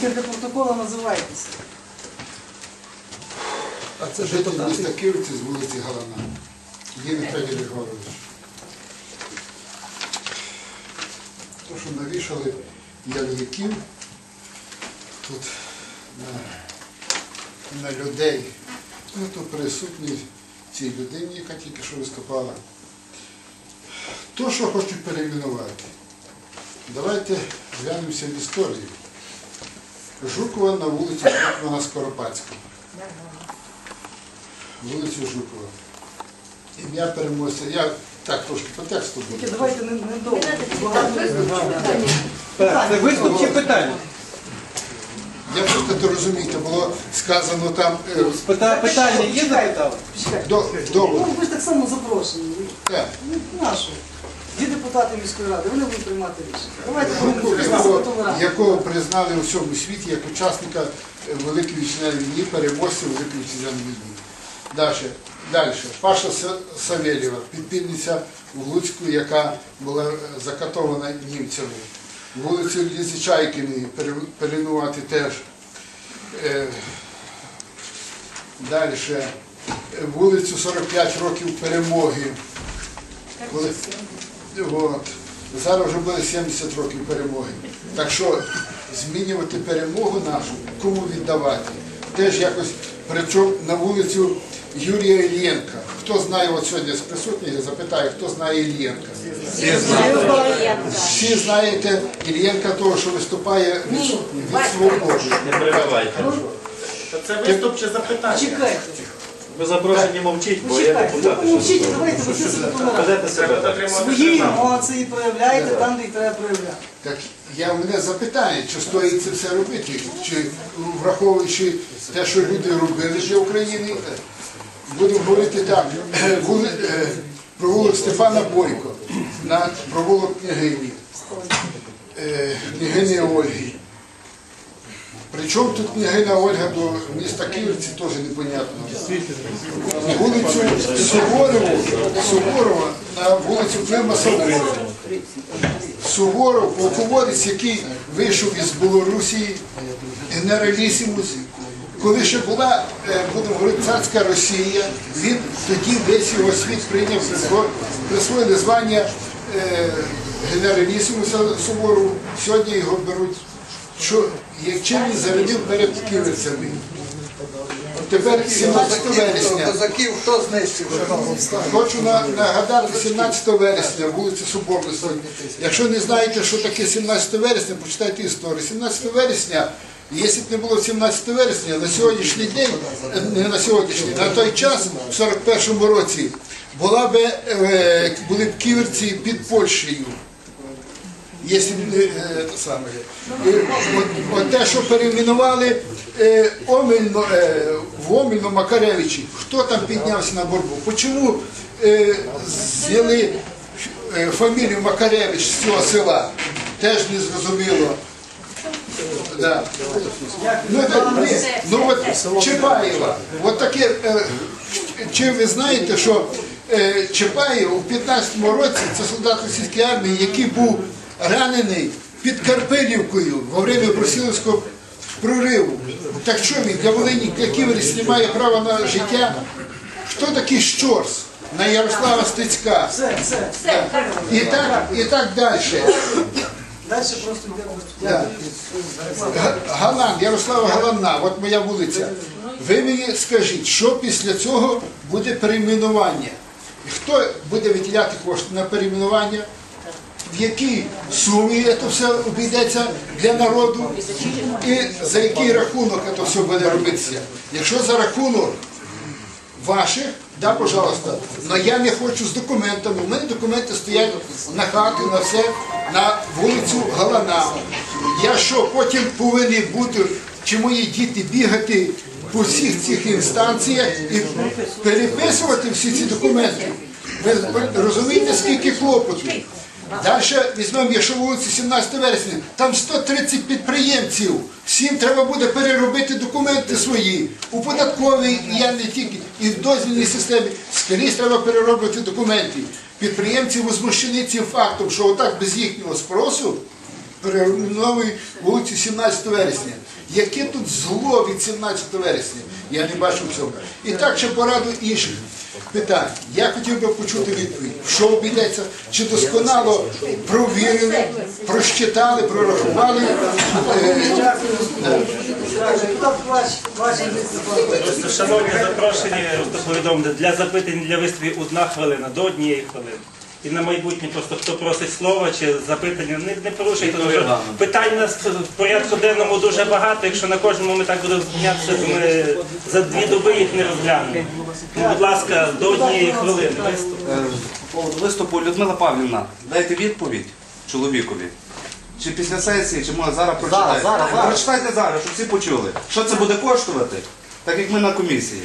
Тільки для протоколу називайтеся. А це житель міста Київці з вулиці Галана. Є Віталій Григорович. То, що навішали ярликів тут на, на людей. Ну, то присутні цій людині, яка тільки що виступала. То, що хочуть перейменувати. Давайте глянемося в історію. Жукова на вулиці Жукова Скоропадського. Вулицю Жукова. Ім'я переможця. Я так трошки по тексту буду. Давайте не, не довго. Так, це виступ чи питання? Я просто то розумієте, було сказано там е, Пита- Питання є запитали? До, довго. Ну, ви ж так само запрошені. Е, Ну, нашу. Є депутати міської ради, вони будуть приймати рішення. Давайте будемо якого, якого признали у всьому світі як учасника е, Великої вітчизняної війни, переможця Великої вітчизняної війни. Далі. Далі. Паша Са- Савельєва, підпільниця в Луцьку, яка була е, закатована німцями. Вулицю Лізі Чайкіної пере- перейменувати теж. Е, Далі. Вулицю 45 років перемоги. Коли, от, зараз вже буде 70 років перемоги. Так що змінювати перемогу нашу, кому віддавати? Теж якось, причому на вулицю Юрія Іллєнка. Хто знає, от сьогодні з присутніх, я запитаю, хто знає Іллєнка? Всі знаєте Іллєнка того, що виступає від, від свободи. Не перебивайте. Це виступ чи запитання? Чекайте. Ви запрошені мовчіть, бо я. Ну, депутат. помовчіть, давайте ви себе. Ведете себе. дотримуватися Свої емоції проявляйте там, де їх треба проявляти. Так я в мене запитання, чи стоїть це все робити, чи враховуючи те, що люди робили для України, будемо говорити так, вули- е, провулок Стефана Бойко, на провулок княгині, е, княгині Ольги. Причому тут княгиня Ольга до міста Київці теж непонятно. Вулицю Суворову, Суворова на вулицю Клима Суворова. Суворов, полководець, який вийшов із Білорусі, генералісімус, коли ще була, е, будемо говорити, царська Росія, він тоді весь його світ прийняв, присво- присвоїли звання е, генералісімуса Суворову, сьогодні його беруть. Що, як чим він зарядив перед? От Тепер 17 вересня. Козаків хто знищив? Хочу на- нагадати 17 вересня, вулиця Соборності. Якщо не знаєте, що таке 17 вересня, почитайте історію. 17 вересня, якщо б не було 17 вересня, на сьогоднішній день, е, не на сьогоднішній, на той час, в 41-му році, була би, е, були б ківерці під Польщею. Якщо не е, те саме. І от, от те, що перейменували е, Омельно, е, в Омельно Макаревичі, хто там піднявся на борьбу? Чому е, зняли е, фамілію Макаревич з цього села? Теж не зрозуміло. Да. Ну, так, ні, ну от Чапаєва, от таке, е, чи ви знаєте, що е, Чапаєв у 15-му році, це солдат російської армії, який був ранений під Карпилівкою во время Брусилівського прориву. Так що він для Волині, для Ківеріс не має права на життя? Хто такий Щорс? На Ярослава Стецька. Все, все. І так, і так далі. Далі просто йде. Галан, Ярослава Галанна, от моя вулиця. Ви мені скажіть, що після цього буде перейменування? Хто буде виділяти кошти на перейменування? В якій сумі це все обійдеться для народу? І за який рахунок це все буде робитися? Якщо за рахунок ваших, да, пожалуйста, але я не хочу з документами. У мене документи стоять на хату, на все, на вулицю Галана. Я що, потім повинен бути, чи мої діти бігати по всіх цих інстанціях і переписувати всі ці документи? Ви розумієте, скільки клопоту? Далі візьмемо, якщо вулиці 17 вересня, там 130 підприємців. Всім треба буде переробити документи свої. У податковій, і я не тільки, і в дозвільній системі. Скрізь треба перероблювати документи. Підприємці возмущені цим фактом, що отак без їхнього спросу перейменовують вулицю 17 вересня. Яке тут зло від 17 вересня? Я не бачу в цьому. І так ще пораду інших питань. Я хотів би почути відповідь, що обійдеться, чи досконало провірили, просчитали, прорахували. Шановні запрошені, повідомити, для запитань, для виступів одна хвилина, до однієї хвилини. І на майбутнє просто хто просить слова чи запитання, не, не порушуйте. Тому що питань у нас в порядку денному дуже багато. Якщо на кожному ми так будемо зупинятися, то ми за дві доби їх не розглянемо. Тому, будь ласка, до однієї хвилини виступ. Е, По поводу виступу Людмила Павлівна, дайте відповідь чоловікові. Чи після сесії, чи може зараз прочитайте? зараз, зараз. Прочитайте зараз, щоб всі почули. Що це буде коштувати, так як ми на комісії.